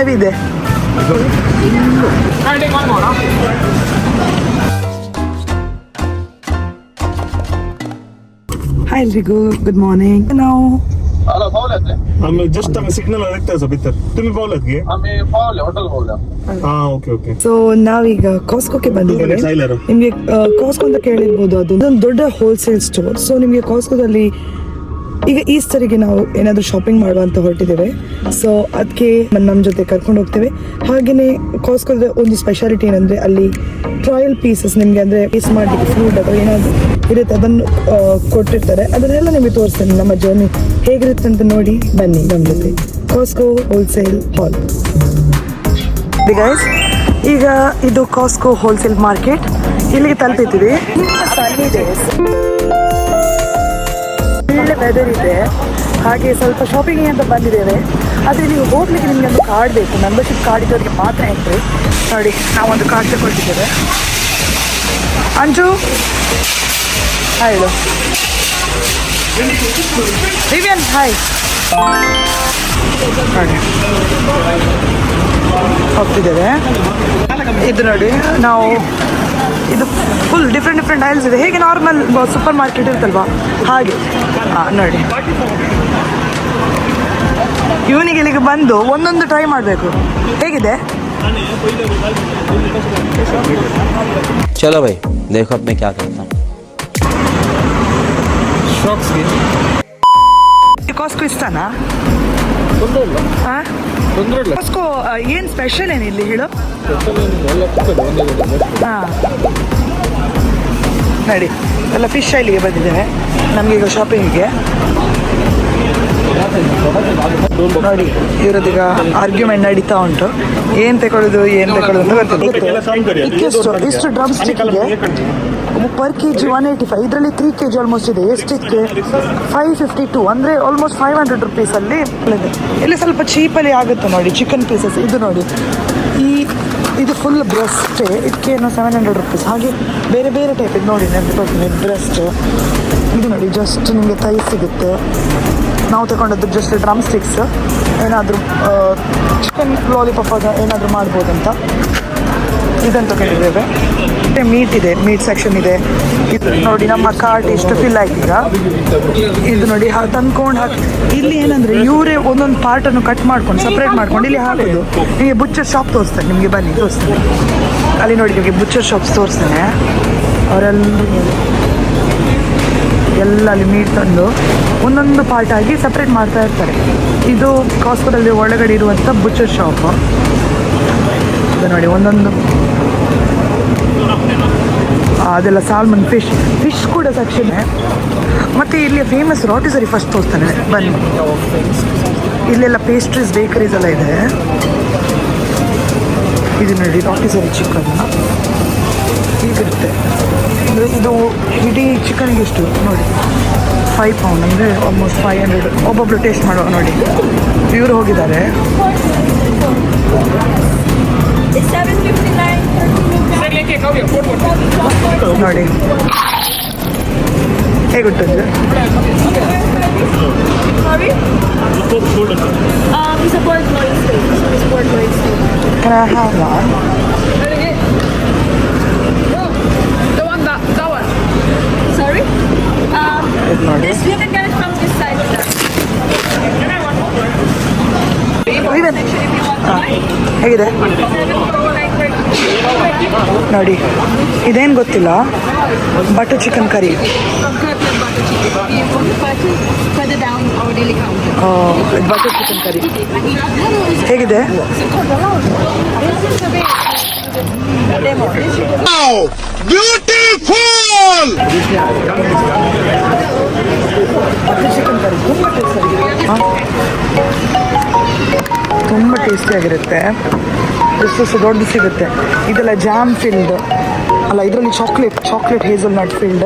heavy there. Hi ಎಲ್ರಿಗೂ good morning ನಾವು ಅಲ್ಲ ಪೌಲತ್ತೆ ಆಮೇಲೆ ಜಸ್ಟ್ ಆಮೇಲೆ ಸಿಗ್ನಲ್ ಆಗ್ತಾ ಇದೆ ಬಿತ್ತರ್ ತಿನ್ ಪೌಲತ್ಗೆ ಆಮೇಲೆ ಪೌಲ ಹೋಟೆಲ್ ಪೌಲ ಹಾ ಓಕೆ ಓಕೆ ಸೊ ನಾವೀಗ ಕಾಸ್ಕೋಕ್ಕೆ ಬಂದಿದ್ದೇವೆ. ನಿಮಗೆ ಕಾಸ್ಕೋ ಅಂತ ಅದು. ಒಂದು ದೊಡ್ಡ ಹೋಲ್ಸೇಲ್ ಸ್ಟೋರ್ ಸೊ ನಿಮಗೆ ಕಾಸ್ಕೋದಲ್ಲಿ ಈಗ ಈಸ್ಟರಿಗೆ ನಾವು ಏನಾದರೂ ಶಾಪಿಂಗ್ ಮಾಡುವಂತ ಹೊರಟಿದ್ದೇವೆ. ಸೊ ಅದಕ್ಕೆ ನಮ್ಮ ಜೊತೆ ಕರ್ಕೊಂಡು ಹೋಗ್ತೇವೆ. ಹಾಗೆಯೇ ಕಾಸ್ಕೋದ ಒಂದು ಸ್ಪೆಷಾಲಿಟಿ ಏನಂದ್ರೆ ಅಲ್ಲಿ ಟ್ರಯಲ್ ಪೀಸಸ್ ನಿಮಗೆ ಅಂದ್ರೆ ಪೀಸ್ ಮಾಡಿ ಫ್ರೂಟ್ ಅಥವಾ ಏನಾದರೂ ಇರುತ್ತೆ, ಅದನ್ನು ಕೊಟ್ಟಿರ್ತಾರೆ. ಅದನ್ನೆಲ್ಲ ನಿಮಗೆ ತೋರಿಸ್ತೇನೆ ನಮ್ಮ ಜರ್ನಿ ಹೇಗಿರುತ್ತೆ ಅಂತ ನೋಡಿ ಬನ್ನಿ ನಮ್ಮ ಜೊತೆ. ಕಾಸ್ಕೋ ಹೋಲ್ಸೇಲ್ ಹಾಲ್ ಗೈಸ್ ಈಗ ಇದು ಕಾಸ್ಕೋ ಹೋಲ್ಸೇಲ್ ಮಾರ್ಕೆಟ್ ಇಲ್ಲಿಗೆ ತಲುಪಿದ್ದೀವಿ. ಒಳ್ಳೆ ವೆದರ್ ಇದೆ. ಹಾಗೆ ಸ್ವಲ್ಪ ಶಾಪಿಂಗ್ ಅಂತ ಬಂದಿದ್ದೇವೆ. ಆದರೆ ನೀವು ಹೋಗ್ಲಿಕ್ಕೆ ನಿಮಗೆ ಒಂದು ಕಾರ್ಡ್ ಬೇಕು. ಮೆಂಬರ್ಶಿಪ್ ಕಾರ್ಡ್ ಇದ್ದವರಿಗೆ ಮಾತ್ರ ಎಂಟ್ರಿ ನೋಡಿ, ನಾವೊಂದು ಕಾರ್ಡ್ ತಗೊಳ್ತಿದ್ದೇವೆ. ಅಂಜು? ಹೇಳು. ದಿವ್ಯನ್ ಹಾಯ್ ನೋಡಿ ಹೋಗ್ತಿದ್ದೇವೆ. ಇದು ನೋಡಿ, ನಾವು ಇದು ಫುಲ್ ಡಿಫ್ರೆಂಟ್ ಡಿಫ್ರೆಂಟ್ ಐಲ್ಸ್ ಇದೆ ಹೇಗೆ ನಾರ್ಮಲ್ ಸೂಪರ್ ಮಾರ್ಕೆಟ್ ಇರುತ್ತಲ್ವಾ ಹಾಗೆ ಹಾಂ ನೋಡಿ ಇವನಿಗೆ ಇಲ್ಲಿಗೆ ಬಂದು ಒಂದೊಂದು ಟ್ರೈ ಮಾಡಬೇಕು ಹೇಗಿದೆ चलो भाई देखो अब मैं क्या करता हूँ ಕಾಸ್ಕೋ ಇಷ್ಟನಾ ತೊಂದರೆ ಇಲ್ಲ. ಹಾಂ ತೊಂದರೆ ಇಲ್ಲ. ಕಾಸ್ಕೋ ಏನು ಸ್ಪೆಷಲ್ ಏನಿಲ್ಲಿ ಹೇಳು? ನಡಿ ಸಿಗ್ತದೆ ಒಂದೇ ಹಾಂ. ನೋಡಿ. ಎಲ್ಲ ಫಿಶ್ ಶೈಲಿಗೆ ಬಂದಿದ್ದೇವೆ. ನಮಗೆ ಈಗ ಶಾಪಿಂಗಿಗೆ ನೋಡಿ ಇವರದೀಗ ಆರ್ಗ್ಯುಮೆಂಟ್ ನಡೀತಾ ಉಂಟು. ಏನ್ ತಗೊಳ್ಳೋದು ಏನ್ ತಗೊಳ್ಳೋದು ಅಂತ ಗೊತ್ತಿಲ್ಲ. ಇಷ್ಟು ಇಷ್ಟು drum ಸ್ಟಿಕ್ಗೆ per K G one eighty five ಇದರಲ್ಲಿ ತ್ರೀ ಕೆ ಜಿ ಆಲ್ಮೋಸ್ಟ್ ಇದೆ. ಎಷ್ಟಿಕ್ಕೆ ಫೈವ್ ಫಿಫ್ಟಿ ಟು ಅಂದರೆ ಆಲ್ಮೋಸ್ಟ್ ಫೈವ್ ಹಂಡ್ರೆಡ್ ರುಪೀಸಲ್ಲಿ ಇಲ್ಲಿ ಸ್ವಲ್ಪ ಚೀಪಲ್ಲಿ ಆಗುತ್ತೆ ನೋಡಿ ಚಿಕನ್ ಪೀಸಸ್ ಇದು ನೋಡಿ. ಈ ಇದು ಫುಲ್ ಬ್ರೆಸ್ಟ್ ಏನು ಸೆವೆನ್ ಹಂಡ್ರೆಡ್ ರುಪೀಸ್ ಹಾಗೆ ಬೇರೆ ಬೇರೆ ಟೈಪ್ ಇದು ನೋಡಿ ನೆನಪು ಬ್ರೆಸ್ಟ್ ಇದು ನೋಡಿ ಜಸ್ಟ್ ನಿಮಗೆ ತೈ ಸಿಗುತ್ತೆ. ನಾವು ತಗೊಂಡದ್ದು ಜಸ್ಟ್ ಡ್ರಮ್ ಸ್ಟಿಕ್ಸ್ ಏನಾದರೂ ಚಿಕನ್ ಲಾಲಿಪಾಪ್ ಏನಾದರೂ ಮಾಡ್ಬೋದಂತ? ಇದನ್ನು ತಗೊಂಡಿದ್ದೇವೆ. ಮತ್ತೆ ಮೀಟ್ ಇದೆ ಮೀಟ್ ಸೆಕ್ಷನ್ ಇದೆ. ಇದು ನೋಡಿ, ನಮ್ಮ ಕಾರ್ಟ್ ಎಷ್ಟು ಫಿಲ್ ಆಯ್ತೀಗ ಇದು ನೋಡಿ ತಂದ್ಕೊಂಡು ಹಾಕಿ. ಇಲ್ಲಿ ಏನಂದ್ರೆ, ಇವರೇ ಒಂದೊಂದು ಪಾರ್ಟನ್ನು ಕಟ್ ಮಾಡ್ಕೊಂಡು ಸಪ್ರೇಟ್ ಮಾಡ್ಕೊಂಡು ಇಲ್ಲಿ ಹಾಕೋದು. ನಿಮಗೆ ಬುಚ್ಚರ್ ಶಾಪ್ ತೋರಿಸ್ತೇನೆ, ನಿಮಗೆ ಬನ್ನಿ, ತೋರಿಸ್ತೇನೆ. ಅಲ್ಲಿ ನೋಡಿ, ನಿಮಗೆ ಬುಚ್ಚರ್ ಶಾಪ್ಸ್ ತೋರಿಸ್ತೇನೆ. ಅವರೆಲ್ಲರೂ ಎಲ್ಲ ಅಲ್ಲಿ ಮೀಟ್ ತಂದು ಒಂದೊಂದು ಪಾರ್ಟ್ ಆಗಿ ಸಪ್ರೇಟ್ ಮಾಡ್ತಾ ಇರ್ತಾರೆ. ಇದು ಕಾಸ್ಕೋದಲ್ಲಿ ಒಳಗಡೆ ಇರುವಂಥ ಬುಚ್ಚರ್ ಶಾಪ್ ಇದು ನೋಡಿ, ಒಂದೊಂದು. ಅದೆಲ್ಲ ಸಾಲ್ಮನ್ ಫಿಶ್ ಫಿಶ್ ಕೂಡ ಸೆಕ್ಷನ್ ಮತ್ತು ಇಲ್ಲಿ ಫೇಮಸ್ ರಾಟಿಸರಿ ಫಸ್ಟ್ ತೋರಿಸ್ತಾನೆ. ಬನ್ನಿ. ಇಲ್ಲೆಲ್ಲ ಪೇಸ್ಟ್ರೀಸ್ ಬೇಕರೀಸ್ ಎಲ್ಲ ಇದೆ. ಇದು ನೋಡಿ ರಾಟಿಸರಿ ಚಿಕನ್ ಹೀಗಿರುತ್ತೆ. ಇದು ಇದು ಇಡೀ ಚಿಕನ್ಗೆ ಎಷ್ಟು ನೋಡಿ. ಫೈವ್ ಪೌಂಡ್ ಅಂದರೆ ಆಲ್ಮೋಸ್ಟ್ ಫೈವ್ ಹಂಡ್ರೆಡ್ ಒಬ್ಬೊಬ್ರು ಟೇಸ್ಟ್ ಮಾಡುವ ನೋಡಿ. ಇವರು ಹೋಗಿದ್ದಾರೆ. ನೋಡಿ. ಹೇಗುತ್ತೆ. Can I have one? To buy. ಹೇಗಿದೆ ನೋಡಿ ಇದೇನು ಗೊತ್ತಿಲ್ಲ butter chicken curry butter chicken curry ಹೇಗಿದೆ? ಬಟರ್ ಚಿಕನ್ ಕರಿ ತುಂಬ ಟೇಸ್ಟ್ ತುಂಬ ಟೇಸ್ಟಿಯಾಗಿರುತ್ತೆ ದೊಡ್ಡ ಸಿಗುತ್ತೆ. ಇದೆಲ್ಲ ಜಾಮ್ ಫಿಲ್ಡ್ ಅಲ್ಲ ಇದರಲ್ಲಿ chocolate chocolate hazelnut filled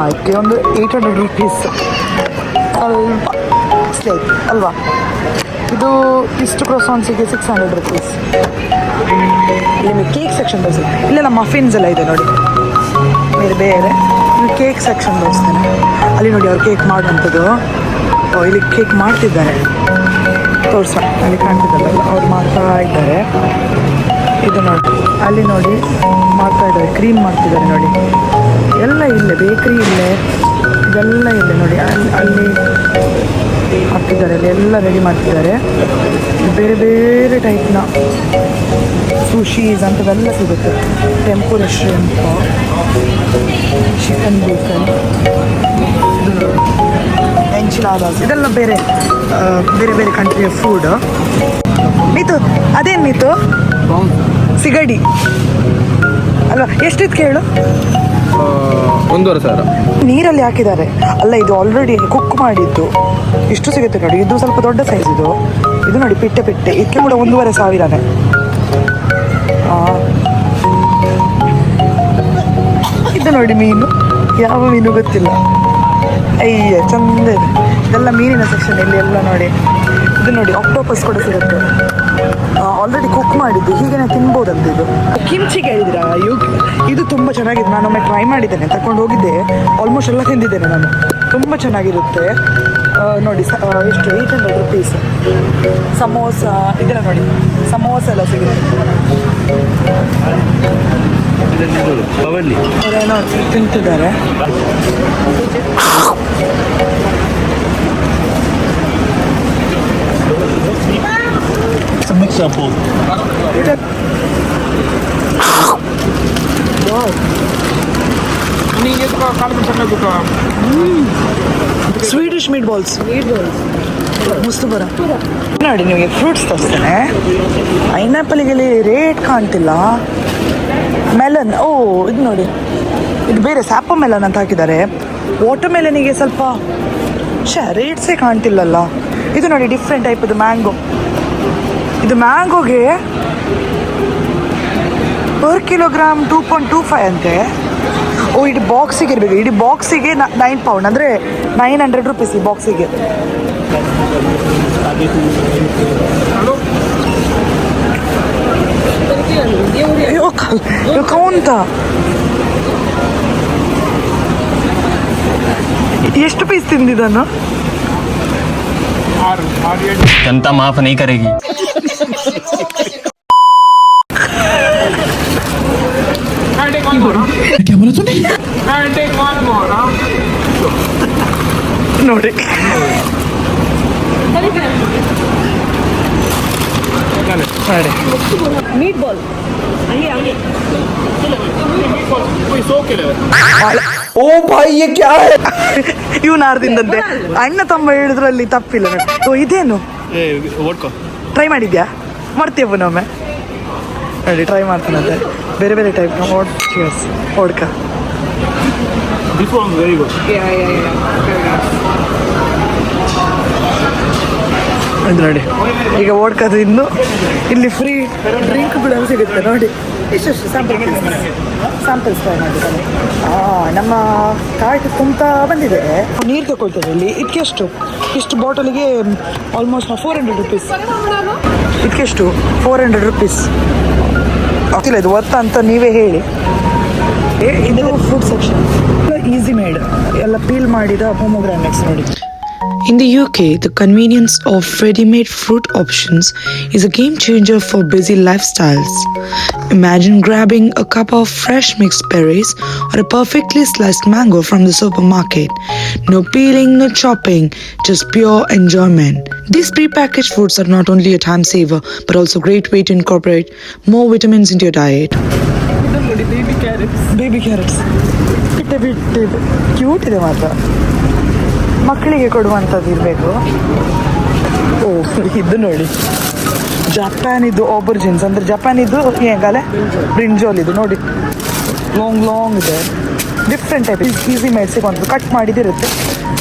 ಅದಕ್ಕೆ ಒಂದು ಏಯ್ಟ್ ಹಂಡ್ರೆಡ್ ರುಪೀಸ್ ಸ್ವಲ್ಪ ಸ್ಲೇಟ್, ಅಲ್ವಾ? ಇದು ಇಷ್ಟು ಕ್ರೋಸಾನ್ಸಿಗೆ ಸಿಕ್ಸ್ ಹಂಡ್ರೆಡ್ ರುಪೀಸ್ ಇಲ್ಲಿ ಕೇಕ್ ಸೆಕ್ಷನ್ ತೋರಿಸಿ ಇಲ್ಲೆಲ್ಲ ಮಫಿನ್ಸ್ ಎಲ್ಲ ಇದೆ ನೋಡಿ. ಬೇರೆ ಬೇರೆ. ಕೇಕ್ ಸೆಕ್ಷನ್ ತೋರಿಸ್ತೇನೆ. ಅಲ್ಲಿ ನೋಡಿ ಅವ್ರು ಕೇಕ್ ಮಾಡುವಂಥದ್ದು. ಇಲ್ಲಿ ಕೇಕ್ ಮಾಡ್ತಿದ್ದಾರೆ. ತೋರಿಸೋಣ ಅಲ್ಲಿ ಕಾಣ್ತಿದ್ದಲ್ಲ. ಅವ್ರು ಮಾಡ್ತಾ ಇದ್ದಾರೆ. ಇದು ನೋಡಿ, ಅಲ್ಲಿ ನೋಡಿ ಮಾಡ್ತಾ ಇದ್ದಾರೆ. ಕ್ರೀಮ್ ಮಾಡ್ತಿದ್ದಾರೆ ನೋಡಿ. ಎಲ್ಲ ಇಲ್ಲೇ ಬೇಕ್ರಿ ಇಲ್ಲೇ. ಇದೆಲ್ಲ ಇದೆ ನೋಡಿ ಅಲ್ಲಿ ಹಾಕ್ತಿದ್ದಾರೆ ಅಲ್ಲಿ ಎಲ್ಲ ರೆಡಿ ಮಾಡ್ತಿದ್ದಾರೆ. ಬೇರೆ ಬೇರೆ ಟೈಪ್ನ ಸುಶೀಸ್ ಅಂಥದ್ದೆಲ್ಲ ಸಿಗುತ್ತೆ. ಟೆಂಪುರ ರೆಸ್ಟೋರೆಂಟ್ ಚಿಕನ್ ಬೇಕನ್ ಎಂಚಿಲಾದಾಸ್ ಇದೆಲ್ಲ ಬೇರೆ ಬೇರೆ ಬೇರೆ ಕಂಟ್ರಿಯ ಫುಡ್ ಮಿತು ಅದೇನು ಮೀತು? ಸಿಗಡಿ. ಅಲ್ವಾ ಎಷ್ಟಿತ್ತು ಕೇಳು? ಒಂದೂವರೆ ಸಾವಿರ. ನೀರಲ್ಲಿ ಹಾಕಿದ್ದಾರೆ. ಅಲ್ಲ ಇದು ಆಲ್ರೆಡಿ ಕುಕ್ ಮಾಡಿದ್ದು. ಇಷ್ಟು ಸಿಗುತ್ತೆ ನೋಡಿ. ಇದು ಸ್ವಲ್ಪ ದೊಡ್ಡ ಸೈಜ್ ಇದು. ಇದು ನೋಡಿ ಪಿಟ್ಟೆ ಪಿಟ್ಟೆ. ಇದಕ್ಕೆ ಕೂಡ ಒಂದೂವರೆ ಸಾವಿರನೇ. ಇದು ನೋಡಿ ಮೀನು. ಯಾವ ಮೀನು ಗೊತ್ತಿಲ್ಲ. ಅಯ್ಯ ಚಂದ ಇದೆ. ಇದೆಲ್ಲ ಮೀನಿನ ಸೆಕ್ಷನ್ ಇಲ್ಲಿ ಎಲ್ಲ ನೋಡಿ. ಇದು ನೋಡಿ ಆಕ್ಟೋಪಸ್ ಕೂಡ ಸಿಗುತ್ತೆ. ಆಲ್ರೆಡಿ ಕುಕ್ ಮಾಡಿದ್ದು ಹೀಗೆ ತಿನ್ಬೋದಂತ ಇದು. ಕಿಮ್ಚಿ ಕೇಳಿದಿರಾ ಯು ಇದು ತುಂಬ ಚೆನ್ನಾಗಿದೆ. ನಾನೊಮ್ಮೆ ಟ್ರೈ ಮಾಡಿದ್ದೇನೆ ತಗೊಂಡು ಹೋಗಿದ್ದೆ. ಆಲ್ಮೋಸ್ಟ್ ಎಲ್ಲ ತಿಂದಿದ್ದೇನೆ ನಾನು. ತುಂಬ ಚೆನ್ನಾಗಿರುತ್ತೆ. ನೋಡಿ ಸ- ಎಷ್ಟು ಏಟ್ ಹಂಡ್ರೆಡ್ ರುಪೀಸ್ ಸಮೋಸ ಇದೆಲ್ಲ ನೋಡಿ ಸಮೋಸ ಎಲ್ಲ ಸಿಗುತ್ತೆ. ತಿಂತಿದ್ದಾರೆ. It's a mix of both. ಗೊತ್ತಾ ಸ್ವೀಡಿಶ್ ಮೀಟ್ ಬಾಲ್ಸ್ ಮುಸ್ತು ಬರ. ನೋಡಿ ನಿಮಗೆ ಫ್ರೂಟ್ಸ್ ತೋರಿಸ್ತೇನೆ. ಪೈನಾಪಲ್ಗೆಲ್ಲಿ ರೇಟ್ ಕಾಣ್ತಿಲ್ಲ. ಮೆಲನ್ ಓ ಇದು ನೋಡಿ. ಇದು ಬೇರೆ ಸ್ಯಾಪ ಮೆಲನ್ ಅಂತ ಹಾಕಿದ್ದಾರೆ. ವಾಟರ್ ಮೆಲನಿಗೆ ಸ್ವಲ್ಪ ಶೇ ರೇಟ್ಸೇ ಕಾಣ್ತಿಲ್ಲಲ್ಲ. ಇದು ನೋಡಿ ಡಿಫ್ರೆಂಟ್ ಟೈಪ್ ಇದು ಮ್ಯಾಂಗೋ ಇದು ಮ್ಯಾಂಗೋಗೆ per kilogram two point two five ಅಂತೆ. ಓ, ಇಡೀ ಬಾಕ್ಸಿಗೆ ಇರಬೇಕು. ಇಡೀ ಬಾಕ್ಸಿಗೆ ನೈನ್ ಪೌಂಡ್ ಅಂದರೆ ನೈನ್ ಹಂಡ್ರೆಡ್ ರುಪೀಸ್ ಈ ಬಾಕ್ಸಿಗೆ ಕೌಂತ. ಎಷ್ಟು ಪೀಸ್ ತಿಂದಿದ್ದಾನು जनता माफ़ नहीं करेगी। क्या बोला तूने? मीट बॉल आगे कोई सो के ಓ ಭಾಯ್ ಕ್ಯಾ ಇವ್ನು ಆರ್ದಿಂದಂತೆ ಅಣ್ಣ ತಮ್ಮ ಹೇಳಿದ್ರಲ್ಲಿ ತಪ್ಪಿಲ್ಲ. ಓ ಇದೇನು? ಟ್ರೈ ಮಾಡಿದ್ಯಾ? ಮಾಡ್ತೀಯ ಪುನೊಮ್ಮೆ ನೋಡಿ ಟ್ರೈ ಮಾಡ್ತಾನಂತೆ ಬೇರೆ ಬೇರೆ ಟೈಪ್ ಓಡ್ಕ. ಇದು ನೋಡಿ. ಈಗ ಓಡ್ಕದು ಇನ್ನು ಇಲ್ಲಿ ಫ್ರೀ ಡ್ರಿಂಕ್ ಕೂಡ ಸಿಗುತ್ತೆ ನೋಡಿ. ಇಷ್ಟು ಸ್ಯಾಂಪಲ್ ಸ್ಯಾಂಪಲ್ ಫ್ರೈ ಮಾಡಿದ್ದಾನೆ ನಮ್ಮ ಕಾರ್ಟ್ ತುಂಬ ಬಂದಿದೆ. ನೀರು ತಗೊಳ್ತದೆ ಇಲ್ಲಿ. ಇದಕ್ಕೆಷ್ಟು ಇಷ್ಟು ಬಾಟಲಿಗೆ ಆಲ್ಮೋಸ್ಟ್ ಫೋರ್ ಹಂಡ್ರೆಡ್ ರುಪೀಸ್ ಇದಕ್ಕೆಷ್ಟು ಫೋರ್ ಹಂಡ್ರೆಡ್ ರುಪೀಸ್ ಆಗ್ತಿಲ್ಲ ಇದು ವರ್ತ ಅಂತ ನೀವೇ ಹೇಳಿ. ಇದು ಫುಡ್ ಸೆಕ್ಷನ್ ಈಸಿ ಮೇಡ್ ಎಲ್ಲ ಪೀಲ್ ಮಾಡಿದ ಪೊಮೊಗ್ರಾನೆಟ್ಸ್ ನೋಡಿ. In the UK, the convenience of ready made fruit options is a game changer for busy lifestyles. Imagine grabbing a cup of fresh mixed berries or a perfectly sliced mango from the supermarket. No peeling, no chopping, just pure enjoyment. These prepackaged foods are not only a time saver but also a great way to incorporate more vitamins into your diet. Baby carrots ಬಿಟ್ಟೆ ಬಿಟ್ಟೆ cute ಇದೆ ಮಾತ್ರ ಮಕ್ಕಳಿಗೆ ಕೊಡುವಂಥದ್ದು ಇರಬೇಕು. ಓ ಇದು ನೋಡಿ. ಜಪಾನಿದು ಆಪರ್ಜಿನ್ಸ್ ಅಂದರೆ ಜಪಾನಿದು ಏಗಾಲೆ ಬ್ರಿಂಜೋಲ್ ಇದು, ನೋಡಿ. ಲಾಂಗ್ ಲಾಂಗ್ ಇದೆ. ಡಿಫ್ರೆಂಟ್ ಟೈಪ್ ಈಸಿ ಮೇಡ್ ಸಿಗುವಂಥದ್ದು. ಕಟ್ ಮಾಡಿದಿರುತ್ತೆ.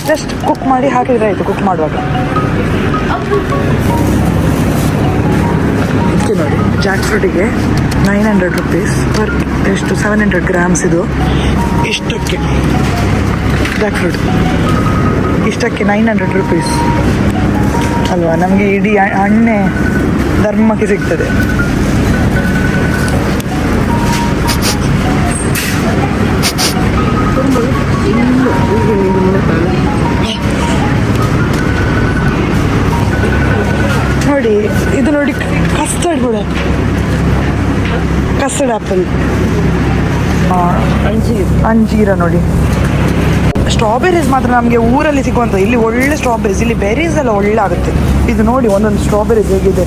ಜಸ್ಟ್ ಕುಕ್ ಮಾಡಿ ಹಾಕಿದ್ರೆ ಆಯಿತು ಕುಕ್ ಮಾಡುವಾಗ. ಇದು ನೋಡಿ ಜಾಕ್ ಫ್ರೂಟಿಗೆ ನೈನ್ ಹಂಡ್ರೆಡ್ ರುಪೀಸ್ ಪರ್ ಎಷ್ಟು ಸೆವೆನ್ ಹಂಡ್ರೆಡ್ ಗ್ರಾಮ್ಸ್ ಇದು. ಇಷ್ಟಕ್ಕೆ. ಜಾಕ್ ಫ್ರೂಟ್ ಇಷ್ಟಕ್ಕೆ ನೈನ್ ಹಂಡ್ರೆಡ್ ರುಪೀಸ್ ಅಲ್ವಾ? ನಮಗೆ ಇಡೀ ಅಣ್ಣೆ ಹಣ್ಣೆ ಧರ್ಮಕ್ಕೆ ಸಿಗ್ತದೆ. ನೋಡಿ ಇದು ನೋಡಿ ಕಸ್ಟರ್ಡ್ ಕೂಡ. ಕಸ್ಟರ್ಡ್ ಆ್ಯಪಲ್ ಅಂಜೀರ ನೋಡಿ. ಸ್ಟ್ರಾಬೆರೀಸ್ ಮಾತ್ರ ನಮಗೆ ಊರಲ್ಲಿ ಸಿಗುವಂಥ ಇಲ್ಲಿ ಒಳ್ಳೆ ಸ್ಟ್ರಾಬೆರೀಸ್ ಇಲ್ಲಿ ಬೆರೀಸ್ ಎಲ್ಲ ಒಳ್ಳೆ ಆಗುತ್ತೆ ಇದು ನೋಡಿ ಒಂದೊಂದು ಸ್ಟ್ರಾಬೆರೀಸ್ ಹೇಗಿದೆ.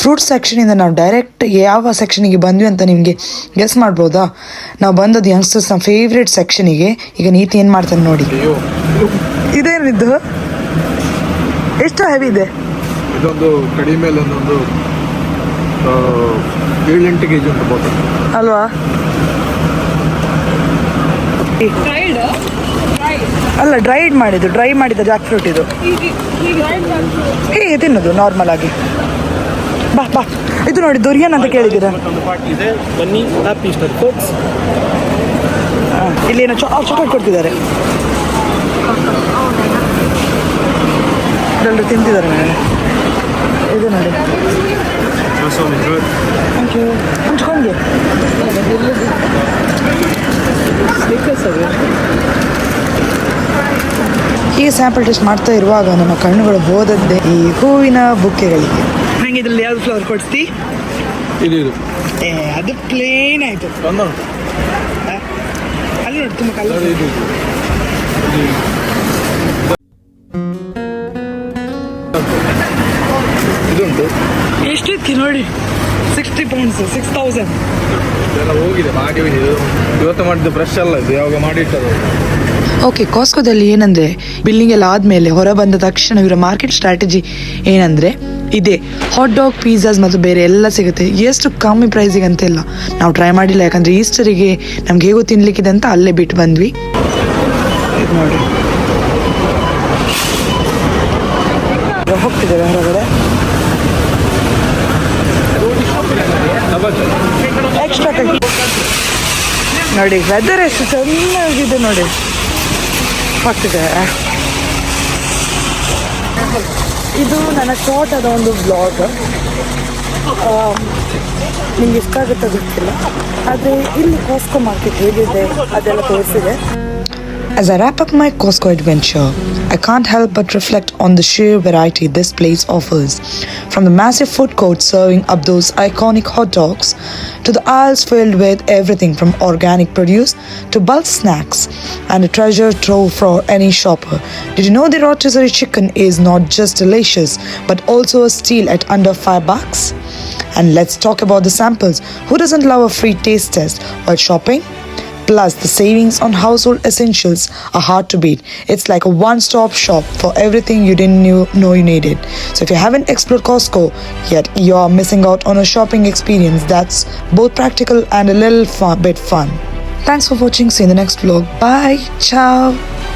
ಫ್ರೂಟ್ ಸೆಕ್ಷನಿಂದ ನಾವು ಡೈರೆಕ್ಟ್ ಯಾವ ಸೆಕ್ಷನಿಗೆ ಬಂದ್ವಿ ಅಂತ ನಿಮಗೆ ಗೆಸ್ ಮಾಡ್ಬೋದಾ? ನಾವು ಬಂದದ್ದು ಯಂಗ್ಸ್ಟರ್ಸ್ನ ಫೇವ್ರೇಟ್ ಸೆಕ್ಷನಿಗೆ ಈಗ ನೀತಿ ಏನು ಮಾಡ್ತಾನೆ ನೋಡಿ. ಇದೇನಿದ್ದು ಎಷ್ಟು ಹೆವಿ ಇದೆ? ಇದೊಂದು ಕಡಿಮೆ ಅಲ್ವಾ. ಅಲ್ಲ ಡ್ರೈಡ್ ಮಾಡಿದ್ದು ಡ್ರೈ ಮಾಡಿದ ಜಾಕ್ ಫ್ರೂಟ್ ಇದು. ಹೇಗೆ ತಿನ್ನೋದು ನಾರ್ಮಲ್ ಆಗಿ. ಬಾ ಬಾ. ಇದು ನೋಡಿ ದುರಿಯನ್ ಅಂತ ಕೇಳಿದ್ದೀರಾ? ಇಲ್ಲಿ ಏನೋ ಚಾಕ್ಲೇಟ್ ಕೊಡ್ತಿದ್ದಾರೆ. ಎಲ್ಲರೂ ತಿಂತಿದ್ದಾರೆ ಇದು ನೋಡಿ. ಥ್ಯಾಂಕ್ ಯು ಹಂಚ್ಕೊಂಡ್ಗೆ ಹೀಗೆ ಸ್ಯಾಂಪಲ್ ಟೆಸ್ಟ್ ಮಾಡ್ತಾ ಇರುವಾಗ ನಮ್ಮ ಕಣ್ಣುಗಳು ಹೋದದ್ದೇ ಈ ಹೂವಿನ ಬುಕ್ಕೆಗಳಿಗೆ. ನಂಗೆ ಇದ್ರಲ್ಲಿ ಯಾವ್ದು ಫ್ಲವರ್ ಕೊಡ್ತಿ ಇದು ಇದು. ಏ ಅದು ಪ್ಲೇನ್ ಆಯ್ತು. ಅಲ್ಲಿ ನೋಡಿ ತುಂಬ ಕಲರ್ ಇದು ಇದು. ಇದುಂಟು ಎಷ್ಟಿತ್ತು ನೋಡಿ? ಸಿಕ್ಸ್ಟಿ ಪೌಂಡ್ಸ್ ಸಿಕ್ಸ್ ತೌಸಂಡ್ ಇದೆಲ್ಲ ಹೋಗಿದೆ ಮಾಡಿ ಹೋಗಿದೆ. ಇದು ಇವತ್ತು ಮಾಡಿದ್ದು ಬ್ರಷ್ ಅಲ್ಲ ಇದು ಯಾವಾಗ ಮಾಡಿಟ್ಟದು? ಓಕೆ ಕಾಸ್ಕೋದಲ್ಲಿ ಏನಂದ್ರೆ ಬಿಲ್ಲಿಂಗ್ ಎಲ್ಲ ಆದಮೇಲೆ ಹೊರ ಬಂದ ತಕ್ಷಣ ಇವರ ಮಾರ್ಕೆಟ್ ಸ್ಟ್ರಾಟಜಿ ಏನಂದ್ರೆ ಇದೆ. ಹಾಟ್ ಡಾಗ್ ಪಿಜ್ಜಾಸ್ ಮತ್ತು ಬೇರೆ ಎಲ್ಲ ಸಿಗುತ್ತೆ. ಎಷ್ಟು ಕಮ್ಮಿ ಪ್ರೈಸಿಗೆ ಅಂತೆಲ್ಲ ನಾವು ಟ್ರೈ ಮಾಡಿಲ್ಲ ಯಾಕಂದ್ರೆ ಈಸ್ಟರಿಗೆ ನಮ್ಗೆ ಹೇಗೋ ತಿನ್ಲಿಕ್ಕಿದೆ ಅಂತ ಅಲ್ಲೇ ಬಿಟ್ಟು ಬಂದ್ವಿ. ಇದು ನೋಡಿ ಹೋಗ್ತಿದ್ದೇವೆ ಹೊರಗಡೆ ಎಕ್ಸ್ಟ್ರಾ ನೋಡಿ ವೆದರ್ ಎಷ್ಟು ಚೆನ್ನಾಗಿದೆ ನೋಡಿ. ಹೋಗ್ತಿದೆ ಇದು ನನ್ನ ಶಾರ್ಟ್ ಆದ ಒಂದು ಬ್ಲಾಗ್ ನಿಮ್ಗೆ ಇಷ್ಟ ಆಗುತ್ತೆ ಗೊತ್ತಿಲ್ಲ. ಆದರೆ ಇಲ್ಲಿ ಕೋಸ್ಕೋ ಮಾರ್ಕೆಟ್ ಹೇಗಿದೆ ಅದೆಲ್ಲ ತೋರಿಸಿದೆ. As I wrap up my Costco adventure, I can't help but reflect on the sheer variety this place offers. From the massive food court serving up those iconic hot dogs, to the aisles filled with everything from organic produce to bulk snacks, and a treasure trove for any shopper. Did you know the rotisserie chicken is not just delicious, but also a steal at under 5 bucks? And let's talk about the samples. Who doesn't love a free taste test while shopping? Plus, the savings on household essentials are hard to beat. It's like a one stop shop for everything you didn't know you needed. So, if you haven't explored Costco yet, you're missing out on a shopping experience that's both practical and a little fun, bit fun. Thanks for watching. See you in the next vlog. Bye. Ciao.